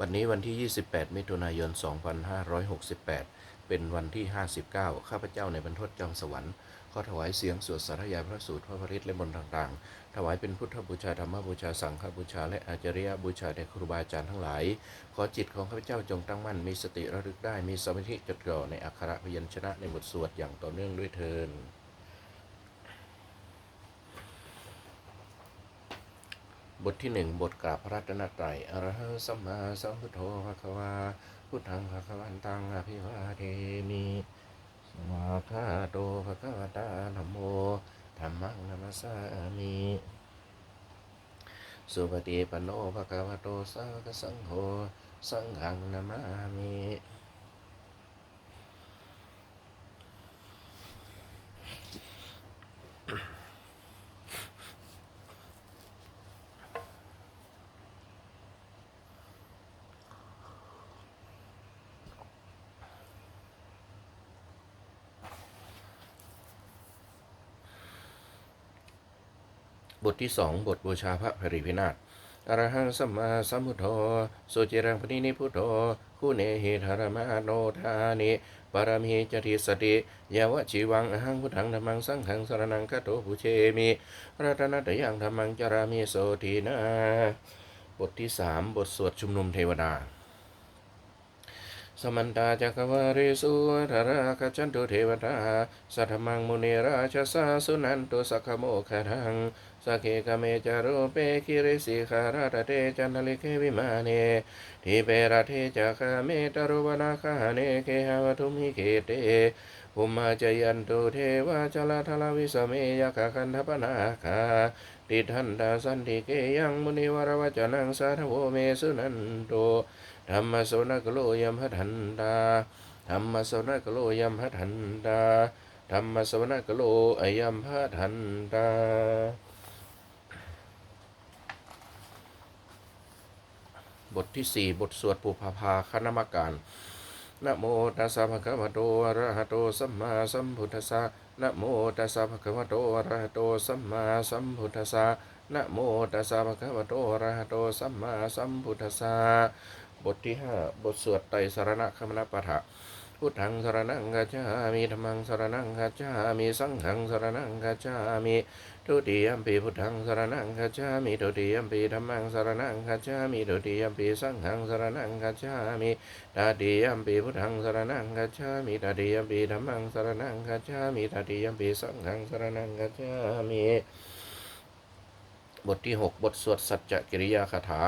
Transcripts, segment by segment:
วันนี้วันที่ 28 มิถุนายน 2568 เป็นวันที่ 59 ข้าพเจ้าในบรรทดจอมสวรรค์ขอถวายเสียงสวดสาธยายพระสูตรพระปริตและมนต์ต่างๆ ถวายเป็นพุทธบูชาธรรมบูชาสังฆบูชา และอาจาริยบูชาแด่ครูบาอาจารย์ทั้งหลาย ขอจิตของข้าพเจ้าจงตั้งมั่น มีสติระลึกได้ มีสมาธิจดจ่อในอักขระพยัญชนะในบทสวดอย่างต่อเนื่องด้วยเทิน บทที่หนึ่งบทกราบพระรัตนตรัยอรหังสัมมาสัมพุทโธภะคะวาพุทธังภะคะวันตังอภิวาเทมิสวาคาโตภะคะวตาธัมโมธัมมังนัมสสามิสุปฏิปโนภะคะวะโตสาวกสังโฆสังฆังนามามิ บทที่สองบทบูชาพระปริพินาศอรหังสัมมาสัมพุทโธสุจิรังปณินิพุทโธคุเนหิธารมาโนทานิปารมีจติสติยาวชีวังอหังพุทธังธรรมังสังฆังสรนังกัตโตภุเชมิรัตนัตยังธรรมังจารามิโสทีนาบทที่สามบทสวดชุมนุมเทวดา สมันตาจักวาริสุธาราคจันตุเทวตาสัทธมังมุนีราชสาสุนันตุสักขโมคทัง สักเคกเมจารุเปคิริสิขาราตเตจันทลิเควิมาเนทิเปรเทจักเมตรุวนาคาเนเคหาวทุมิเคเตภุมมาจยันตุเทวาจลาทลาวิสเมยคคันทปนาคาติทันตาสันติเกยังมุนิวรวจนังสาธโวเมสุนันโตธรรมโสนกโลยมหัทันตาธรรมโสนกโลยมหัทันตาธรรมโสนกโลอยัมหทันตา บทที่สี่บทสวดปุพพาคณมการนะโมตัสสะภะคะวะโตอะระหะโตสัมมาสัมพุทธัสสะนะโมตัสสะภะคะวะโตอะระหะโตสัมมาสัมพุทธัสสะนะโมตัสสะภะคะวะโตอะระหะโตสัมมาสัมพุทธัสสะบทที่ห้าบทสวดไตรสรณคมนปะทะพุทธังสรนังกัจฉามิธรรมังสรนังกัจฉามิสังฆังสรนังกัจฉามิ ทุติยมปีพุทธังสรนังคัจฉามิทุติยมปีธรรมังสรนังคัจฉามิทุติยมปีสังฆังสรนังคัจฉามิตติยมปีพุทธังสรนังคัจฉามิตติยมปีธรรมังสรนังคัจฉามิตติยมปีสังฆังสรนังคัจฉามิบทที่หกบทสวดสัจจกิริยาคาถา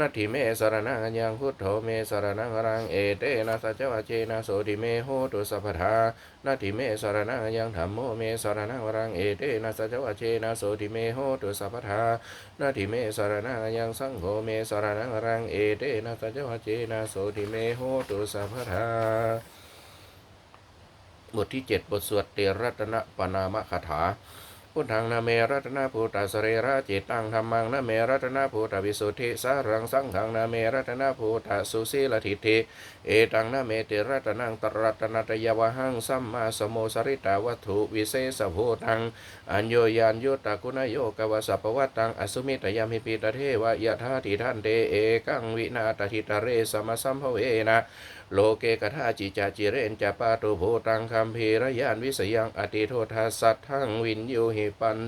นาทิเมสรนังยังพุทโธเมสรนังรังเอเตนะสัจวะเจนะโสติเมโหตุสัพพทานาทิเมสรนังยังธรรมโมเมสรนังรังเอเตนะสัจวะเจนะโสติเมโหตุสัพพทานาทิเมสรนังยังสังโฆเมสรนังรังเอเตนะสัจวะเจนะโสติเมโหตุสัพพทาบทที่เจ็ดบทสวดเตรัตนะปนามคาถา พุทธังนาเมรัตนาภูตาสเรระจิตตังธรรมังนาเมรัตนาภูตาวิสุทธิสารังสังขังนาเมรัตนาภูตสุสีลทิฏฐิเอตังนาเมติรัตนังตรัตนัตยวหังสัมมาสโมสริตาวัตถุวิเศษภูตังอัญโยยานยุตตะกุณโยกวสัพวัตตังอสุมิตยามิปิตเทวะยะธาติทันเตเอกังวินาตทิตเรสมสัมภเวนะโลเกกทาจิจาจิเรนจะปาตุโภตังคัมภีรยานวิสยังอติโททาสัตทังวินยูหิปัน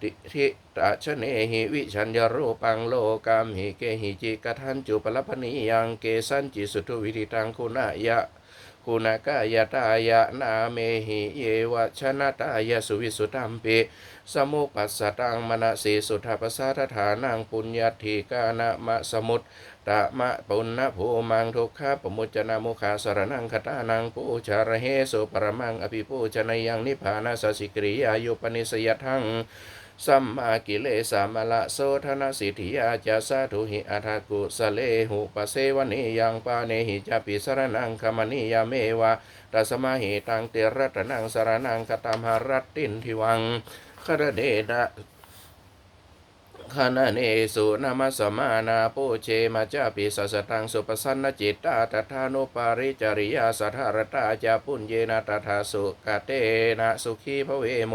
ติทิตะชะเนหิวิชัญญรูปังโลกามหิเกหิจิกทันจุปลพนิยังเกสันจิสุทุวิธิตังคุณายะคุณกายตายะนาเมหิเยวะชนะตายะสุวิสุตัมปิ สมุปัสสตังมณสีสุทธปสาทฐานังปุญญาธิกานามะสมุตตะมะปุณณภูมังทุกขะปมุจนามุขาสรนังคตานังปูชาระเหสุปรมังอภิปูชนยังนิพพานาสสิกริยายุปนิสยทังสัมมากิเลสามละโสธนสิทธิยาจาสาธุหิอัฏฐกุสเลหุปเสวนียังปาเนหิจาปิสรนังคมณียเมวะตัสมาหิตังเตระตนังสรนังกตามหารัตตินทิวัง รเดนะขณะเนสุนามัสสมานาปุเชมาจาปิสัสตังสุปสันนจิตตาตถานุปาริจริยาสัทธารตาจาปุญเยนะตถาสุกเตนะสุขีภเวโม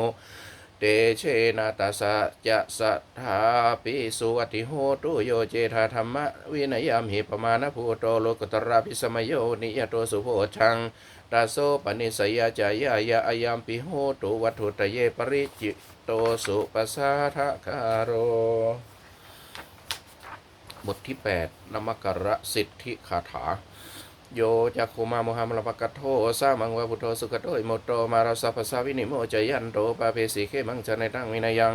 เตเชนาตาสะจะสัทธาปิสุอติโหตุโยเจธาธรรมะวินัยามหิปมาณภูโตโลกตราภิสมโยนิยโตสุโพชังตาโสปนิสยาจายายาอายามปิโหตุวัตถุตเยปริจิ โตสุปสาทะคารโร บทที่ 8นมกระสิทธิคาถา โยจักขุมาโมหามลปะกะโทสามังวะพุทโธสุขโตอิโมโตมาราสะภาษาวินิโมจยันโตปาเพสีเขมังจะในตั้งวินายัง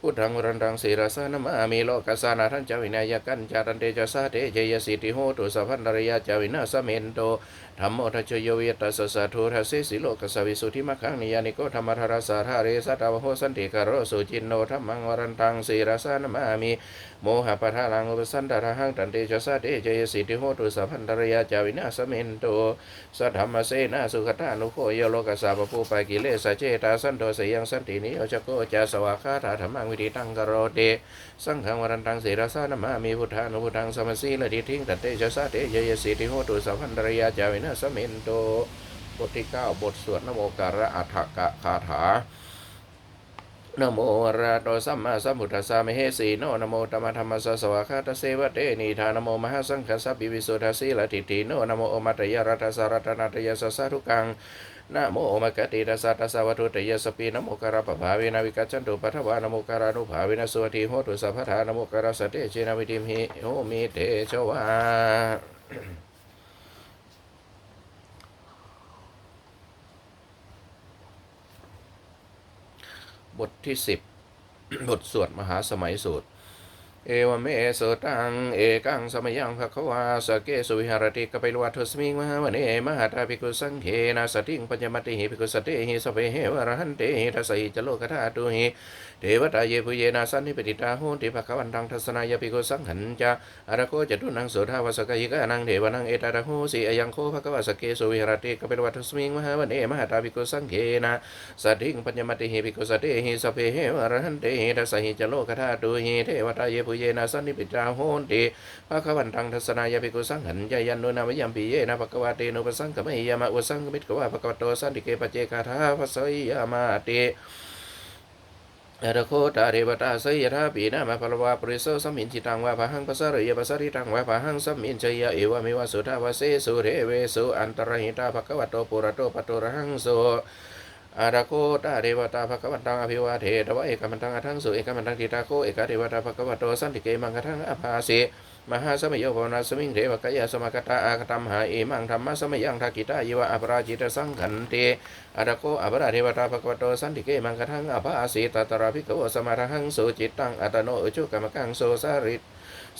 พุทธังวรันตังสีรสานามามีโลกัสสานาทันจาวินายกันจารันเตจสาเตเจยสิทธิโหตุสัพพันริยาจาวินาสเมนโตธรรมโอทัจโยเวตัสสะทุทัสสิสิโลกัสสวิสุทธิมัคคังนิยานิโกธรรมธารสาธาเรสัตาวโหสันติกโรสุจินโนธรรมังวรันตังสีรสานามามีโมหะปะทาลังอุปสันตาหังตันเตจสาเตเจยสิทธิโหตุสัพพันริยาจาวินาสเมนโตสัทธรรมเสนาสุขตานุโคโยโลกัสสะปะปูปะกิเลสะเจตาสันโตสยังสันตินิโยชโกจาสวากขาถาธรรมังวิธิตังกโรเตสังฆวรันตังเสรสานามามีพุทธานุพุทธังสมสีละดิทิงตันเตชะสะเตเยยสิทิโหตุสัพพันตรยาจาวินาสเมนโตบทที่เก้าบทสวดนโมการะอัฏฐกะคาถานโมระโตสัมมาสัมพุทธัสสะมเหสีโนนโมตมมะธัมมัสสะสวากขาตเสวะเตนีทานโมมหาสังฆสัพพิวิสุทธัสสีละทิฏฐิโนนโมอมัตตยรัตสารัตนาตยสัสสะทุกัง นะโมมะกะติตัสสะตัสสะวัตถุตยสปีนะโมการะปะภาเวนะวิกัจจันตุปัทวานะโมการานุภาเวนะสุวัสดีโหตุสัพพทานะโมการะสเตเจนะวิติมหิโหมิเตชวาบทที่สิบบทสวดมหาสมัยสูตร เอวเมสตัง เอกังสมยังภควาสเกสุวิหารติกปิลวัทสมิงมหาวเนมหาตาภิกขุสังเขนาสติงปัญญมัติหิภิกขุสติหิสเปเหวรหันเตหิทัสสหิจโลกธาตุหิเทวตาเยพุเยนาสันนิปติตาโหติภควันตังทัสนายภิกขุสังหันจะอารโคจตุนังโสทาวสกยิกานังเทวนังเอตาระโหสีอยังโคภควาสเกสุวิหารติกปิลวัทสมิงมหาวเนมหาตาภิกขุสังเขนาสติงปัญญมัติหิภิกขุสติหิสเปเหวรหันเตหิทัสสหิจโลกธาตุหิเทวตาเยพุเยนาสันนิปิตาโหติภควันตังทัสนายภิกขุสังหันจะยันโนนามยัมปิเยนะภควาเตนุปสังกมยามะวสังกมิตกวาภควโตสันติเกปเจกาธาภสยยามาติอรโคตาเรวตาสยธาปีนามาพลวาปริโสสัมมินจิตังวาภหังปัสระยปัสริตังวาภหังสัมมินชยเอวามิวสุทาวเสสุเรเวสุอันตรหิตาภควโตปุระโตปโตระหังโส อาราโคตาเรวตาภควันตังอภิวาเทตวะเอกมันตังอทังสุเอกมันตังทิตาโคเอกเทวตาภควโตสันติเกมังกทังอภาสิมหาสมัยโยภวนาสมิงเทวกายาสมกตาอากตัมหาเอมังธรรมะสมัยยังทักิตายวะอปราจิตสังขันเตอาราโกอัปราเทวตาภควโตสันติเกมังกทังอภาสีตตราภิกขวสมาทังสุจิตตังอัตโนอุจุกรรมกังโสสาริ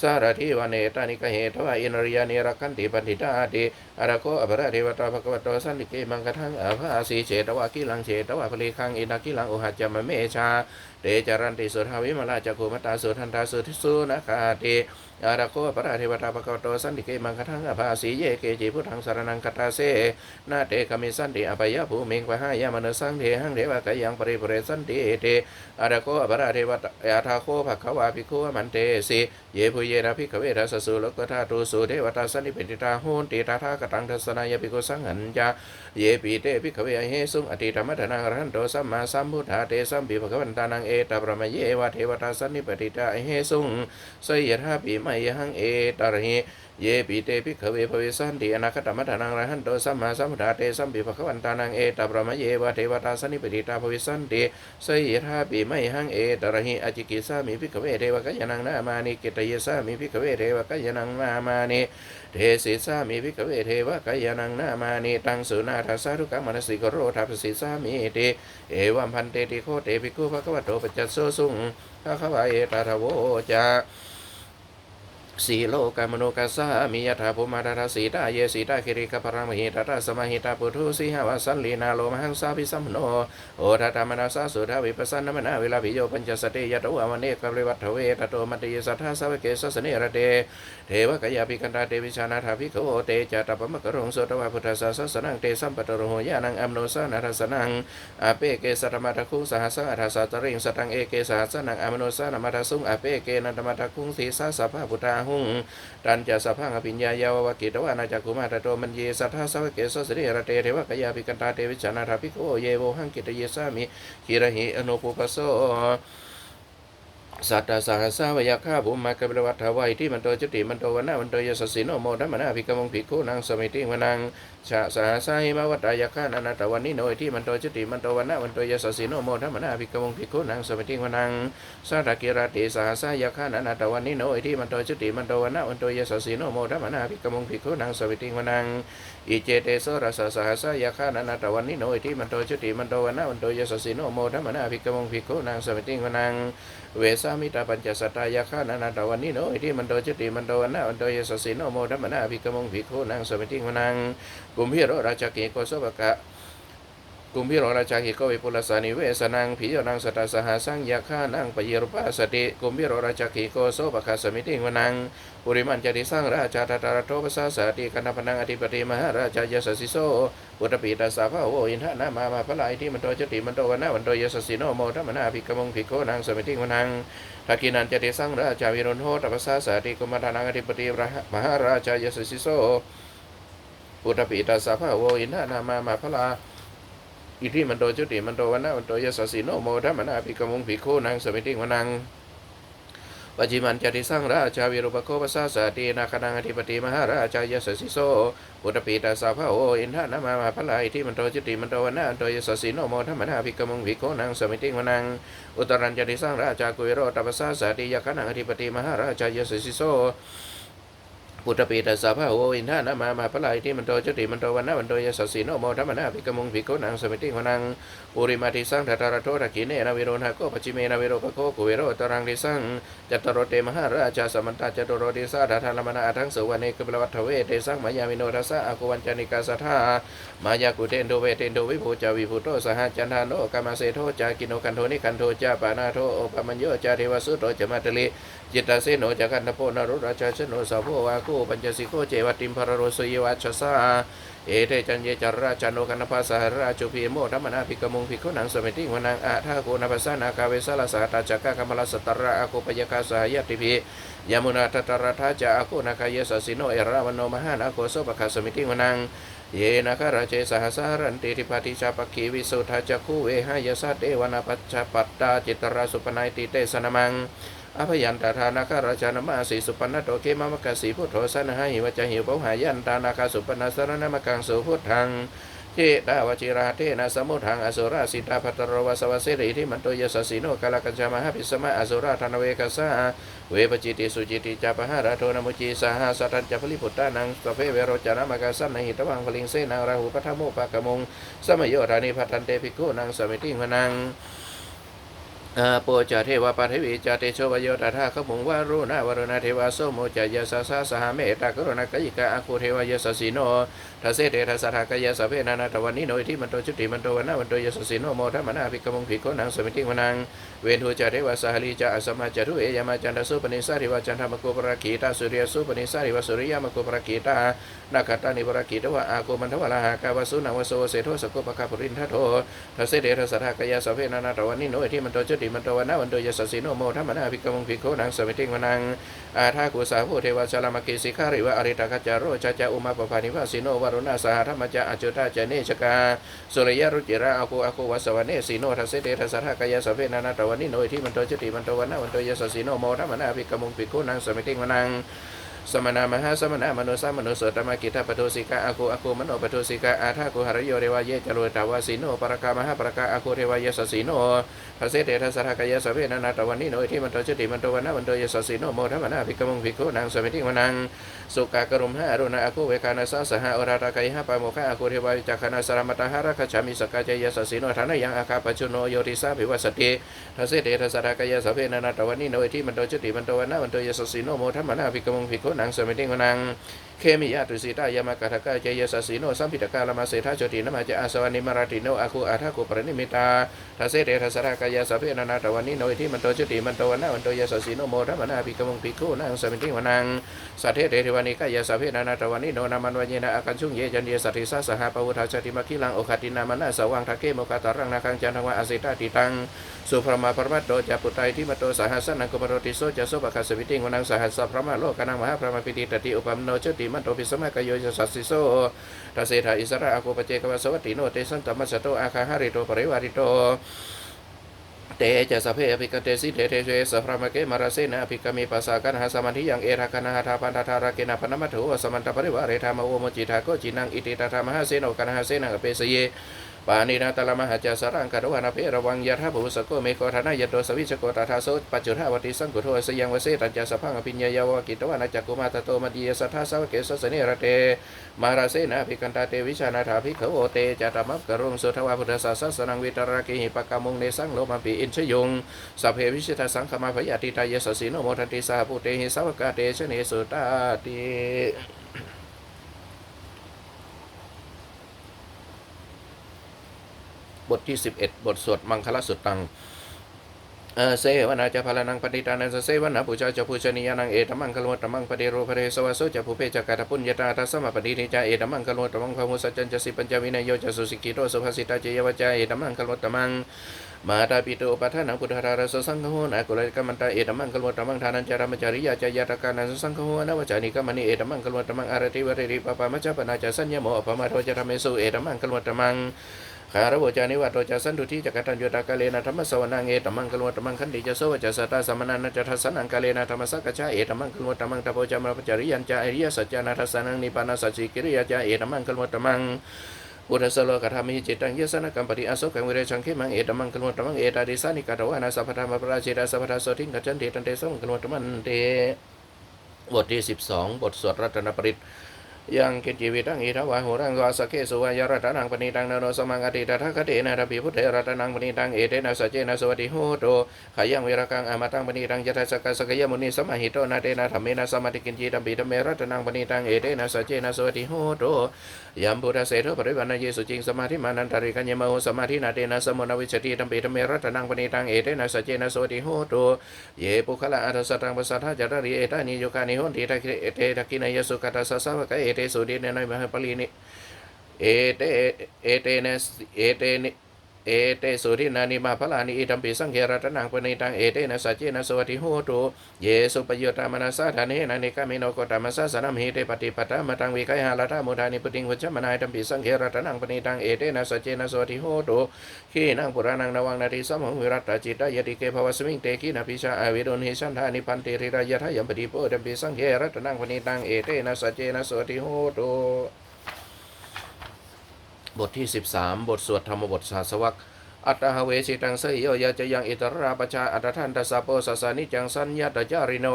สารทิวเนตานิกเหตวะอินริยานิรักขันติปันติตาติอารโกอภราเทวตาภควโตสันติเกมังกทังอภาสีเฉตวะกิลังเฉตวะพลิคังอินากิลังอุหัจจมเมชาเตจารันติสุทาวิมลาจักขุมตาสุทันตาสุทิสุนาคาติอาราโกปราเทวตาภควโตสันติเกมังกทังอภาสีเยเกจิพุทธังสารนังคตาเสนาเตกมิสันติอภยภูมิงปะหายามนุสังเทหังเทวะกยังปริปเรสันติเตอาราโกปราเทวตอาทาโคภควาภิกขุมันเตสิเยพุเยนะภิกขเวทัสสุลกธาตุสุเทวตาสันนิปิติตาโหนติตาทากตังทัสนายภิกขุสังหันจา เยปีเตภิกขเวเฮสุงอติธรรมทนังรันโตสัมมาสัมพุทธาเตสัมปิภควันตานังเอตประมเยวะเทวตาสันนิปติตาเฮสุงสยทาปิมยหังเอตระหิ เยปิเตปิขเวภเวสันติอนาคตมัฏฐานังรหันโตสัมมาสัมพุทธาเตสัมปิภควันตานังเอตปรมเยวะเทวตาสนนิปติตาภวิสันติสยทาปิไม่หังเอตระหิอจิกิสามิพิขเวเทวกัยนังนามานิกิตยสามิพิขเวเทวกัยนังนามานิเทสิสามิพิขเวเทวกัยนังนามานิตังสุนาทัสสารุกมนสิกโรทัพสิสามิเตเอวัมพันเตติโคเตภิกขุภควโตปัจจสโสสุงภควาเอตาทโวจา สีโลกามโนกัสสามิยถาภูมาดาราสีตาเยสีตาคิริกปรามหิตตาสมหิตาปุถุสีหาวสันลีนาโลมหังสาพิสัมโนโอทัตตามนาสาสุทาวิปัสสนมนาเวลาวิโยปัญจสติยตวามเนกปริวัตเวตโตมัตติยสัทธาสาวเกสสเนระเตเทวกยาปิกันตาเตวิชานาถาภิกขโอเตจตปมกรงโสตวาพุทธสสสนังเตสัมปตโรโหยานังอัมโนสานาทสนังอาเปเกสัตมาทคุงสหัสอัฏสาตริงสตังเอเกสหัสนังอัมโนสานมาทสุงอาเปเกนันตมาทคุงสีสาสภาพุทธาหุงตันจะสะพังอภิญญายาววกิตวานาจักุมาตโตมันเยสัทธาสวะเกสสริระเตเทวะกยาปิกันตาเตวิชนาทาภิโกเยโวหังกิตเยสามิขีระหิอนุปุปโส สัตตสหัสสาวายข้าบุมมากบลวัฏวัยที่มันโตจติมันโตวันนามันโตยสสิโนโมธรรมนาภิกมงภิกขุนางสมิติวนังชะสหัสาหิมาวัตายาข้านานาตวันนิโนยที่มันโตจติมันโตวันนามันโตยสสิโนโมธรรมนาภิกมงภิกขุนางสมิติวนังสัตตกิรติสหัสายาข้านานาตวันนิโนยที่มันโตจติมันโตวันนามันโตยสสิโนโมธรรมนาภิกมงภิกขุนางสมิติวนัง อิเจเตโสรสสหัสยาข้านานาตวันนิโนยที่มันโตชุติมันโตวันนามันโตยสสิโนโมธรรมนาภิกขมงภิกขุนางสมิติวนังเวสามิตาปัญจสตายาคานานาตวันนิโนอิทิมันโตชุติมันโตวันนาวันโตยสสิโนโมทัมมนาภิกขมงภิกขุนางสมิติวนังกุมพิโรราชกิโกสวกะ กุมพิโรราชกิโกวิปุลสานิเวสนังพิโยนังสตาสหสังยาคานังปยิรุปาสติ กุมพิโรราชกิโกโสปะคาสมิติวนัง ปุริมันจติสังราชาตตารโทปสาสติกันพนังอธิปติมหาราชายสสิโสพุทธปีตาสาภาโวอินทนามามาพลายที่มันโตจติมันโตวันนาวันโตยสสิโนโมทัมมนาภิกมงภิกโขนางสมิติวนังทักกินันจติสังราชาวิรุณโหตปสาสติกุมารนังอธิปติมหาราชายสสิโสพุทธปีตาสาภาโวอินทนามามาพลา อิทิมันโตจุติมันโตวันนาวันโตยสสิโนโมทัมมนาภิกมงภิกโขนางสมิติวนังปัจจิมันจติสังราชาวิรุปโคปสาสตินาคนังอธิปติมหาราชายสสิโสพุทธปีตาสาภาโออินทานามามาพลายที่มันโตจิติมันโตวันนาโตยสสิโนโมธรรมนาภิกมงภิกโขนังสมิติวนังอุตรัญจติสังราชากุวิโรตปสาสติยาคนังอธิปติมหาราชายสสิโส พุทธปีตาสาภาโออินทานามามาพลายที่มันโตจติมันโตวันนาวันโตยสสิโนโมธรรมนาภิกมงภิกขนังสมิติวนังปุริมาทิสังทัตตารโทตะกิเนนะวิโรนะโกปจิเมนะวิโรปโคกุวิโรตรังทิสังจตรโตเตมหาราชาสมันตาจตโรติสาธาธารมนาทั้งสุวรรณเกบลวัฏเวเตสังมายามิโนทัสสะอากุวันจานิกาสัทธามายากุเตนโดเวเตนโดวิภูจาวิภูโตสหจันทานโนกามาเสโทจากิโนกันโทนิกันโทจาปานาโทโอปมัญโยจาเทวสุโตจมาตลิ จิตตาเสโนจากันทโพนรุราชาชโนสาวโวาคูปัญจสิโกเจวัติมพรโรสยวัชสาเอเตจันเยจาราชาโนกันภาสหราจุพีโมธรรมนาภิกมุงภิกขุนังสมิติวนังอาทาโกนภาสนาคาเวสลาสาตาจักกะกมลสตระอาโกปยคาสหายติพียามุนาตตระทาจาอาโกนาคายสสิโนเอราวโนมหานาโกโสปคาสมิติวนังเยนะคาราเจสหสารันติทิปาติชาปคีวิสุทธาจักขุเวหายสัตเอวนาปัจจปัตตาจิตราสุปนัยติเตสนมัง อภยันตาธานาคาราชานมาสีสุปนนโตเกมามกสีพุทโธสันหาหิวจหิวปหายันตานาคาสุปนัสสรณมกังสุพุทธังเจดาวจิราเทนะสมุทังอสุราสิตาภัตโรวสวสเสริที่มันโตยสสีโนกาลกัญจามหาปิสมะอสุราธนเวกัสาเวปจิติสุจิติจาปหาราโทนมุจีสหสัตัญจพลิพุตตานังสเพเวโรจานามกาสันนหิตวังพลิงเสนังราหูปัทโมปะกะมงสมโยธานิพัตันเตภิกขุนังสมิติงวนัง อาโปจเทวปัทวิจเตโชวโยตถาขมุงวารุณาวรุณาเทวาโสโมจายสาสาสหเมตตากรุณากยิกาอาคูเทวายสสีโนทัสเสเตทัสสะทากายาสเพนานาตวันนิโนอิทิมันโตจุติมันโตวันนาวันโตยสสีโนโมทัมนาภิกขมงภิกขนังสมิติวนังเวนทุจเทวสหลีจาอสมาจารุเอยามาจันทสุปนิสาริวาจันทมโกปราคีตาสุริยสุปนิสาริวาสุริยามโกปราคีตานาคตานิปราคีตวะอาโกมันทวะลาหากาวสุนังวโสเสโทสโกปะคาปุรินทโททัสเสเตทัสสะทากายาสเพนานาตวันนิโนอิทิมันโตจุติมันโตวันนาวันโตยสสีโนโมทัมมนาภิกขมงภิกขุนังสมิติงวนังอาทากุสาภูเทวาชลามกิสิขาริวะอริตกัจจาโรจาจาอุมาปภานิวาสิโนวรุณาสหธรรมจาอจุตาจเนชกาสุริยรุจิระอากูอากูวัสวเนสีโนทัสเสเตทัสสะทากายาสพเพนานาตวันนิโนอิทิมันโตจติมันโตวันนาวันโตยสสีโนโมทัมมนาภิกขมงภิกขุนังสมิติงวนัง สมณามหาสมณามนุสามนุสตมกิทัปโทสิกาอากูอากูมโนปโทสิกาอาทากุหรโยเรวาเยจโรตาวาสิโนปรกามหาปรกาอากูเทวายสสีโนทัสเสเตทัสระทากายาสเวนานาตวันนิโนที่มันโตจุติมันโตวันนามันโตยสสีโนโมทัมมนาภิกขมงภิกขุนังสมิติวนัง สุกากรุมหาอรุณาอาคูเวคานาสาสหอราตากายหะปาโมคะอาคูเทวาจักขณาสรามตหาระคชามิสกาจยสสีโนฐานะยังอาคาปัจจุโนโยติสาภิวัสติทัสเดทัสรากายาสเพนานาตวันนิโนอิทิมันโตจติมันโตวันนาวันโตยสสีโนโมทัมมนาภิกขมงภิกขุนังสมิติงวนัง เคมิยะตุสิตายามากาทกาเจยสัสสิโนสัมพิตกาลมาเสทาโจตินมาจะอาสวานิมาราติโนอาคูอาทาคุปรนิมิตาทัสเสเตทัสรากายาสเพนานาตวันนิโนอิทิมันโตจติมันโตวันนาวันโตยาสัสสิโนโมทัมนาภิกมงภิกขุนางสมิติวนังสัทเทเตเทวานิกายาสเพนานาตวันนิโนนามันวันเยนะอาคันชุงเยจันเยสัติสาสหาปวุทาชติมาคิลังโอคตินามานาสวังทักเกโมกาตารังนาคังจันทวะอาสิตาติตัง สุพรมาปรมัตโตจาปุตไตทิมโตสหัสนังกุปโรติโสจะโสปะคัสวิติงวนังสหัสสะพระมาโลกานังมหาพระมาปิติตติอุปมโนเจติมันโตปิสมะกโยจะสัสสิโสทัสเสถาอิสระอากุปเจกวสวัตติโนเตสันตมัสโตอาคาหาริโตปริวาริโตเตจะสเพอภิกเตสิเตเตเจสพระมเกมาราเสนะอภิกเมปัสสากันหาสมาธิยังเอราคณหาทาปันทาราเกนะปนมัตถุสมันตปริวาเรธามโอโมจิทาโกจินังอิติตถามหาเสโนกันหาเสนังเปสเย ปานินาตละมหาจาสรังกะรวานาเพระวังยะทาภูสโกเมโกธนายโตสวิชโกตาทาโสปัจจุทาวติสังกุโทสยังวเสตัญจาสพังอภิญญายาวกิตวานาจักกุมาตโตมดียสัทธาสาวเกสสเนระเตมาราเสนาภิกันตาเตวิชานาถาภิกขโอเตจาตมัปกรุงสุทวาพุทธศาสสนังวิตรากิหิปกามุงเนสังโลมาปิอินชยุงสัพเพวิชิตาสังขมาพยาติตายสสิโนโมทันติสาภูเตหิสาวกาเตชเนสุตาติ บทที่ 11 บทสวดมังคลสุตตังเออเสวนาจะพลานังปฏิตานันเสวนาปุจาจะภูชนียานังเอตมังคลวตมังปฏิโรภเรสวะโสจะภูเพจะกาตปุญญาตาทัสมะปฏินิจาเอตมังคลวตมังพมุสัจจันจะสิปัญจวินัยโยจะสุสิกิโตสุภาสิตาเจยวจาเอตมังคลวตมังมาตาปิโตปัฏฐานังพุทธาราสสังฆโหนากุลกัมมันตาเอตมังคลวตมังทานันจารมจาริยาจายาตกานันสังฆโหนวจานิกัมมณีเอตมังคลวตมังอารติวเรริปปามัจจปนาจะสัญญโมอปมาโทจะทำเมสุเอตมังคลวตมัง คารวจานิวัตโตจะสันตุที่จักตัญญตากาเลนะธรรมสวนังเอตมังกลวตมังคันติจะโสวจะสตาสมนันจะทัสนังกาเลนะธรรมสักกะชาเอตมังกลวตมังตะโพจามรปจาริยันจาอริยสัจจานาทัสนังนิพานาสัจจิกิริยาจาเอตมังกลวตมังอุทสโลกธรรมิจิตังยสนกัมปติอโศกังวิเรชังเขมังเอตมังกลวตมังเอตาดิสานิกาตวานาสัพพธรรมปราชิตาสัพพทาโสทิงกัจจันเตตันเตสังกลวตมันเตบทที่12บทสวดรัตนปริต ยังกิจจีวิตังอิทวาหุรังวาสเคสุวายรัตนังปณิตังนโนสมังอติตถาคเตนะทัพพิพุทเถรัตนังปณิตังเอเตนะสัจเจนะสวัสดิโหโตขยังเวรกังอามตังปณิตังยะทัสสกสกยมุนีสมหิโตนะเตนะธรรมเมนะสมาธิกินจีตัมปิธรรมเมรัตนังปณิตังเอเตนะสัจเจนะสวัสดิโหโตยัมพุทธเสโทปริวันนเยสุจิงสมาธิมานันตริกัญญมโหสมาธินาเตนะสมุนวิชติตัมปิธรรมเมรัตนังปณิตังเอเตนะสัจเจนะสวัสดิโหโตเยปุคละอัตสัตตังปัสสัทธาจาริเอตานิโยกานิโหติตะเตตะกินายสุกัตสสาวกเอเตสุดิเนนยมหาปลีนิเอ ඒතේ සූරියන් යන විමහපලියනේ ඒට ඒටේන ඒටේනේ เอเตสุทินานิมาพลานิอิตัมปิสังเขรัตนังปณิตังเอเตนะสัจเจนะสวัสดิโหตุเยสุปโยตามนาสาธาเนนะนิกามิโนโกตามสาสนัมหิเตปฏิปตามตังวิกายหาลตามุทานิปติงวุจมนายตัมปิสังเขรัตนังปณิตังเอเตนะสัจเจนะสวัสดิโหตุขีนังปุรานังนวังนาทีสัมหงวิรัตจิตายติเกภวสมิงเตกินาปิชาอวิโดนหิชันธานิพันติริรายะทายัมปฏิโพตัมปิสังเขรัตนังปณิตังเอเตนะสัจเจนะสวัสดิโหตุ บทที่ 13 บทสวดธรรมบทสาสวักอัตหเวชิตังเสยโยยะจะยังอิตรราปชาอัตทันตสัพโปสสสานิจังสัญญาตจาริโน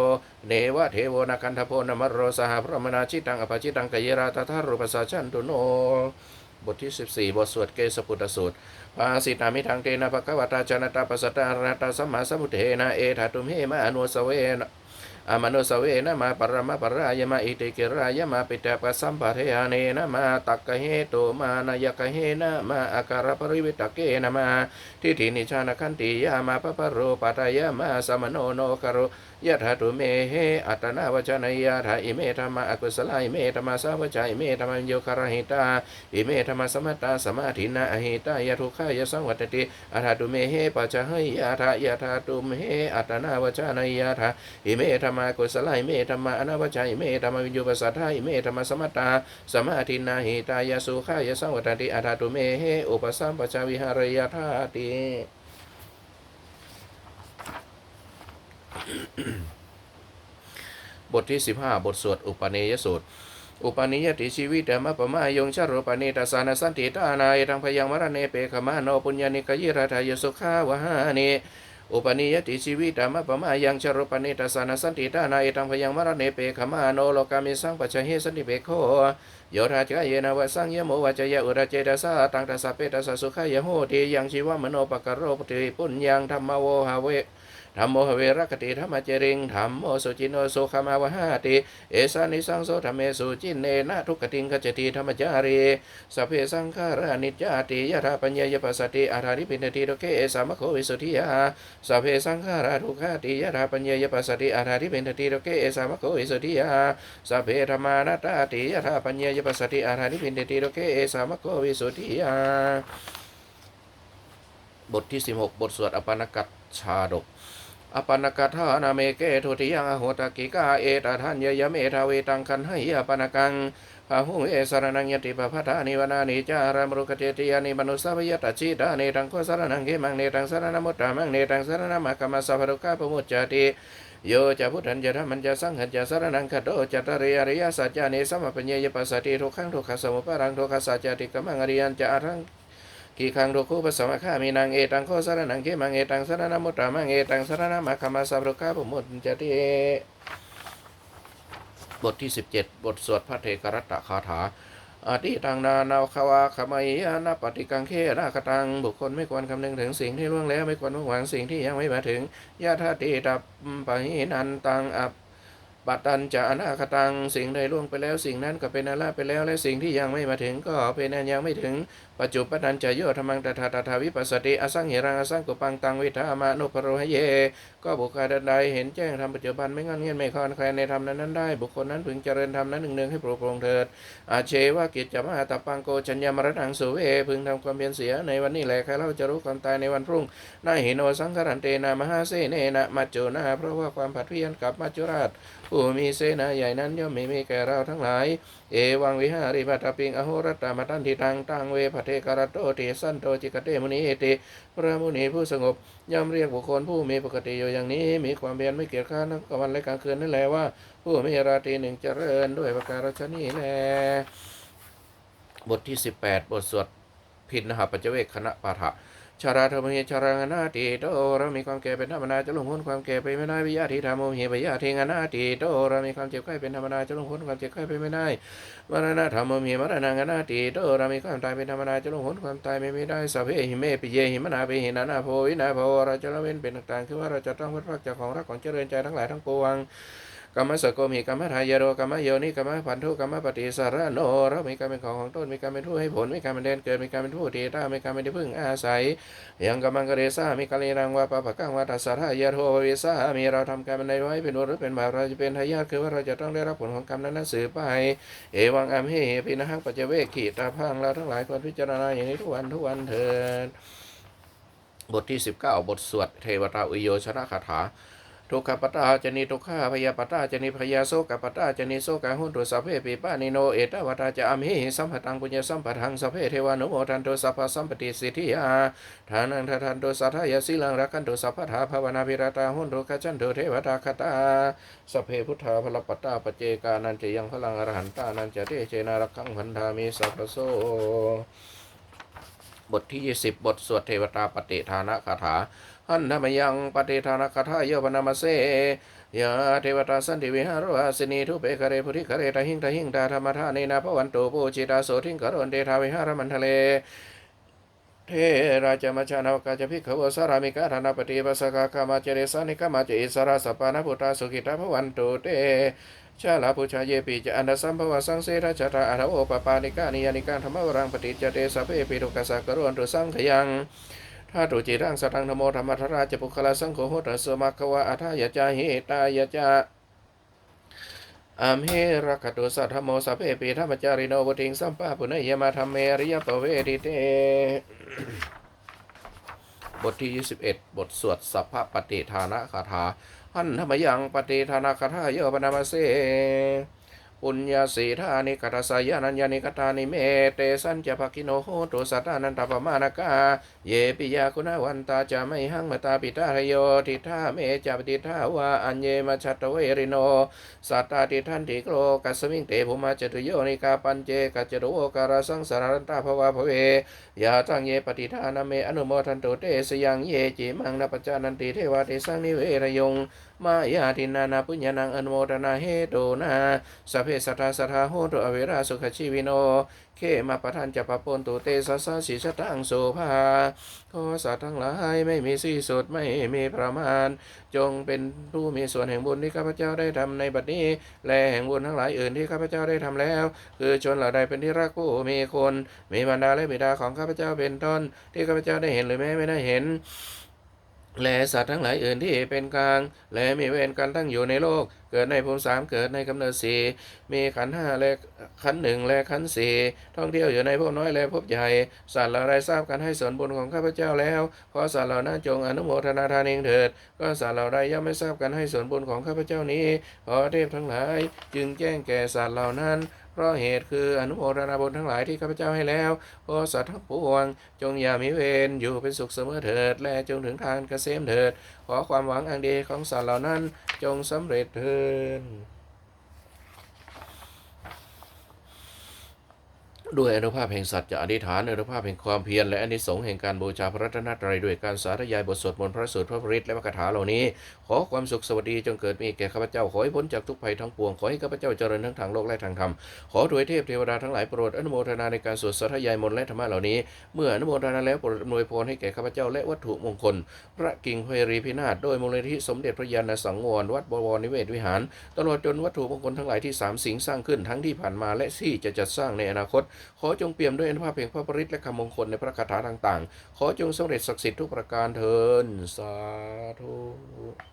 เนวะเทวนาคันทโพนมรโรสหพระมนาชิตังอภชิตังกยราตถารุปสาชันตุโน บทที่ 14 บทสวดเกสปุตสูตรปาสิตามิทังเตนะภควตาจนตาปัสสตาราตาสัมมาสัมพุทเทนะเอธาตุมเหมาอนุสเวนะ อมนุสเวนะมาปรมาปรายมาอิติกิรายมาปิตาปสัมปะเทหาเนนะมาตักกะเหตุมานายกะเหนะมาอาการปริวิตกเกนะมาทิฏฐินิชานคันติยามาปะปะโรปัตยามาสมโนโนคารุ ยะถาตุเมเหอัตนาวจนยาถาอิเมธรรมะอกุศลอิเมธรรมะสาวจาอิเมธรรมโยคารหิตาอิเมธรรมะสมตตาสมาธินาอหิตายะทุกขายะสังวัตติอัฏฐาตุเมเหปัจจให้ยาถายะถาตุเมเหอัตนาวจนยาถาอิเมธรรมากุศลอิเมธรรมาอนาวจาอิเมธรรมวิญญูปสัทธาอิเมธรรมสมตตาสมาธินาหิตายาสุขายะสังวัตติอาธาตุเมเหอุปสัมปชาวิหารยธาติ บทที่ 15 บทสวดอุปเนยสูตร อุปนิยติชีวิตมะปะมายงชรปณิตาสานสันติตานายทังพยังมรณเนเปขมาโนปุญญานิกยิราทายสุขาวหานิอุปนิยติชีวิตามะปะมายังชรุปนิตาสานสันติตานายตังพยังมรณเนเปขมาโนโลกามิสังปัจเหสันติเปโคโยธาจายนาวสังยโมวัจยะอุระเจตสาตังตัสสเปตัสสะสุขายโหติยังชีวมโนปกโรปติปุญญังธรรมโวหาเว ธรรมโมหเวรคติธรรมเจริงธรรมโมสุจินโนสุขมาวหาติ เอสานิสังโสธรรมเมสุจินเนนะทุกขติงขจติธรรมจารีสเพสังขารานิจจาติยะธาปัญญายปัสสติอาธาริปินติโลเกเอสามโควิสุทธิยาสเพสังขาราทุกขติยะธาปัญญายปัสสติอาธาริปินติโลเกเอสามโควิสุทธิยาสเพธรรมานัตตาติยะธาปัญญายปัสสติอาธาริปินติโลเกเอสามโควิสุทธิยาบทที่ 16 บทสวดอปานกัตชาดก อปนกัตถานาเมเกทุติยังอโหตกิกาเอตทันยยเมทาเวตังคันให้อปนกังพาหุเอสารนังยติปภทานิวนานิจารามรุกเจติยานิมนุสาวยตจิตาเนตังโคสารนังเกมังเนตังสารนมุตตามังเนตังสารนามะกรรมสัพพะรุกาปมุจจติโยจะพุทธันจะธรรมันจะสังขันจะสารนังคโตจะตระยอริยสัจจานิสัมปัญญยปัสสติทุกขังทุกขสมุปารังทุกขสัจจติกมังอริยันจะอาทัง กีคังโรคุปสมะข้ามีนางเอตังโคสารนังเกมังเอตังสารนามุตตามังเอตังสารนามาคามาสัพพะกาปมุตจติบทที่ 17 บทสวดพระเทกรัตตคาถาอติตังนานาคาวาขมายานาปฏิกังเคราคตัง บุคคลไม่ควรคำนึงถึงสิ่งที่ล่วงแล้วไม่ควรมุ่งหวังสิ่งที่ยังไม่มาถึงยาธาติตับปะหินันตังอัปปัตตันจะอนาคตังสิ่งใดล่วงไปแล้วสิ่งนั้นก็เป็นอาลาไปแล้วและสิ่งที่ยังไม่มาถึงก็เป็นอันยังไม่ถึงปัจจุปันนันจะโยธรรมังตถาตถาวิปัสสติอสังเหรังอสังกุปังตังวิธามานุปโรหเย ก็บุคคลใดเห็นแจ้งธรรมปัจจุบันไม่งอนเงียนไม่คลอนแคลนในธรรมนั้นนั้นได้ บุคคลนั้นพึงเจริญธรรมนั้นหนึ่งหนึ่งให้โปร่งเถิด อาเชว่ากิจจะมาตปังโกชัญญามรณังสุเว พึงทำความเพียรเสียในวันนี้แหละใครเราจะรู้ความตายในวันพรุ่งนาหิโนสังขรันเตนามหาเสเนนะมัจโจนาเพราะว่าความผัดเพี้ยนกับมัจจุราชผู้มีเสนาใหญ่นั้นย่อมไม่มีแก่เราทั้งหลาย เอวังวิหาริปัตปิงอโหรัตตมาตันทิตังตังเวพเทกรตโตติสันโตจิกเตมุนีเอติพระมุนีผู้สงบย่อมเรียกบุคคลผู้มีปกติอยู่อย่างนี้ มีความเพียรไม่เกียจข้านทั้งกลางวันและกลางคืนนั่นแหละว่า ผู้มีราตรีหนึ่งเจริญด้วยประการฉนี้แลบทที่ 18 บทสวดพินหปัจเจเวกคณะปาฐะ ชาราธรรมเหชารังนาติโตเรามีความแก่เป็นธรรมดาจะลงพ้นความแก่ไปไม่ได้วิยาธิธรรมโมหิปยาธิงนาติโตเรามีความเจ็บไข้เป็นธรรมดาจะลงพ้นความเจ็บไข้ไปไม่ได้มรณะธรรมโมหิมรณังนาติโตเรามีความตายเป็นธรรมดาจะลงพ้นความตายไปไม่ได้สัพเพหิเมปิเยหิมนาปิหินานาโพวินาโพเราจะละเว้นเป็นต่างๆคือว่าเราจะต้องพัดพากจากของรักของเจริญใจทั้งหลายทั้งปวง กรรมสกโกมีกรรมทายโรกรรมโยนิกรรมพันธุกรรมปฏิสารโนเรามีการเป็นของของต้นมีการเป็นผู้ให้ผลมีการเป็นเดนเกิดมีการเป็นผู้ทีต้ามีการเป็นที่พึ่งอาศัยยังกำมังกเรซามีกาลีรังวาปะปะกังวาตัสสะทายาโทวิสามีเราทำการเป็นในไว้เป็นบุตรหรือเป็นบาปเราจะเป็นทายาทคือว่าเราจะต้องได้รับผลของกรรมนั้นสืบไปเอวังอัมเฮพินะหังปัจเจเวกขีตาพังเราทั้งหลายควรพิจารณาอย่างนี้ทุกวันทุกวันเถิดบทที่ 19 บทสวดเทวตาอุโยชนะคาถา ทุกขปตาจนิทุกขาพยาปตาจนิพยาโสกปตาจนิโสกหุนตุสัพเพปิปานิโนเอตวตาจะอมหิสัมปตังปุญญสัมปทังสัพเพเทวานุโมทันตุสัพพสัมปติสิทธิยาทานังทันตุสัทธายสิลังรักขันตุสัพพทาภาวนาภิรตาหุนตุกัจจันตุเทวตาคตาสัพเพพุทธาพลปตาปเจกานันจะยังพลังอรหันตานันจะเตเจนารักขังพันธามิสัพพโสบทที่ 20 บทสวดเทวตาปฏิทานะคาถา หันธรรมยังปฏิทานคาถาโยปนามเสยาเทวตาสันติวิหารวาสินีทุเปคเรพุทธิคเรตหิงตหิงตาธรรมทาเนนะพวันโตปูจิตาโสทิงกรณเดทาวิหารมันทะเลเทราชมัชานาวกาจพิขวสารามิกาธนปฏิปัสกาคามาเจเรสานิกามาเจอิสราสปานาพุทธาสุขิตาพวันโตเตชาลาปุชาเยปิจะอันดสัมภวสังเสราชตาอัตโอปปานิกานิยานิการธรรมวรังปฏิจเตสเพปิทุกสักกรวนตุสังขยัง ถ้าตุจิรังสตังธโมธรรมทราชปุคลาสังโฆโหตสมัควะอัทายจาหิตายจาอามเฮรักตุสัทธโมสัพเพปิธรรมจาริโนวติงสัมปะปุเนยมาธรรมเมริยปเวทิเต บทที่ 21 บทสวดสัพพปฏิทานะคาถาหันธรรมยังปฏิทานาคาถาโยปนามเสปุญญาสีธานิกัตสายานัญญานิกตานิเมเตสัญจะภคิโนโหตุสัตตานันตปมานากา เยปิยาคุณวันตาจะไม่หังมตาปิตาโยทิธาเมจะปฏิทาวาอัญเยมาชัตเวริโนสัตตาติทันติโกรกัสมิงเตภุมาจตุโยนิกาปัญเจกัจจโรการสังสารันตาภวาภเวยาตังเยปฏิทานาเมอนุโมทันโตเตสยังเยจิมังนปจจานันติเทวาเตสังนิเวรยงมายาตินานาปุญญานังอนุโมทนาเหตุนาสเพสัทธาสัทธาโหตุอเวราสุขชีวิโน เขมาประทันจะปะปนตุเตสัสสะสิชะตังโสภาขอสัตว์ทั้งหลายไม่มีสิ้นสุดไม่มีประมาณ จงเป็นผู้มีส่วนแห่งบุญที่ข้าพเจ้าได้ทำในบัดนี้ และแห่งบุญทั้งหลายอื่นที่ข้าพเจ้าได้ทำแล้ว คือชนเหล่าใดเป็นที่รักผู้มีคน มีบรรดาและบิดาของข้าพเจ้าเป็นต้นที่ข้าพเจ้าได้เห็นหรือแม้ไม่ได้เห็น และสัตว์ทั้งหลายอื่นที่เป็นกลาง และมีเวรกันตั้งอยู่ในโลก เกิดในภูมิสามเกิดในกำเนิดสี่มีขันห้าและขันหนึ่งและขันสี่ท่องเที่ยวอยู่ในภพน้อยและภพใหญ่ สัตว์เหล่าไรทราบกันให้ส่วนบุญของข้าพเจ้าแล้วขอสัตว์เหล่านั้นจงอนุโมทนาทานเองเถิด ก็สัตว์เหล่าใดย่อมไม่ทราบกันให้ส่วนบุญของข้าพเจ้านี้ขอเทพทั้งหลาย จึงแจ้งแก่สัตว์เหล่านั้น เพราะเหตุคืออนุโมทนาบุญทั้งหลายที่ข้าพเจ้าให้แล้ว โอสัตว์ทั้งปวง จงอย่ามีเวรอยู่เป็นสุขเสมอเถิด และจงถึงทางเกษมเถิด ขอความหวังอันดีของสัตว์เหล่านั้นจงสำเร็จเถิด ด้วยอนุภาพแห่งสัจจะอธิษฐานอนุภาพแห่งความเพียรและอนิสงส์แห่งการบูชาพระรัตนตรัยด้วยการสาธยายบทสวดมนต์พระสูตรพระปริตและมรรคถาเหล่านี้ ขอความสุขสวัสดีจงเกิดมีแก่ข้าพเจ้าขอให้พ้นจากทุกภัยทั้งปวงขอให้ข้าพเจ้าเจริญทั้งทางโลกและทางธรรมขอถวยเทพเทวดาทั้งหลายโปรดอนุโมทนาในการสวดสาธยายมนต์และธรรมะเหล่านี้ เมื่ออนุโมทนาแล้วโปรดอำนวยพรให้แก่ข้าพเจ้าและวัตถุมงคล พระกิ่งเพรีพินาศโดยมูลนิธิสมเด็จพระยาณสังวรวัดบวรนิเวศวิหาร ตลอดจนวัตถุมงคลทั้งหลายที่สามสิงสร้างขึ้นทั้งที่ผ่านมาและที่จะจัดสร้างในอนาคตขอจงเปี่ยมด้วยอนุภาพแห่งพระปริตและคำมงคลในพระคาถาต่างๆ ขอจงสำเร็จศักดิ์สิทธิ์ทุกประการเทินสาธุ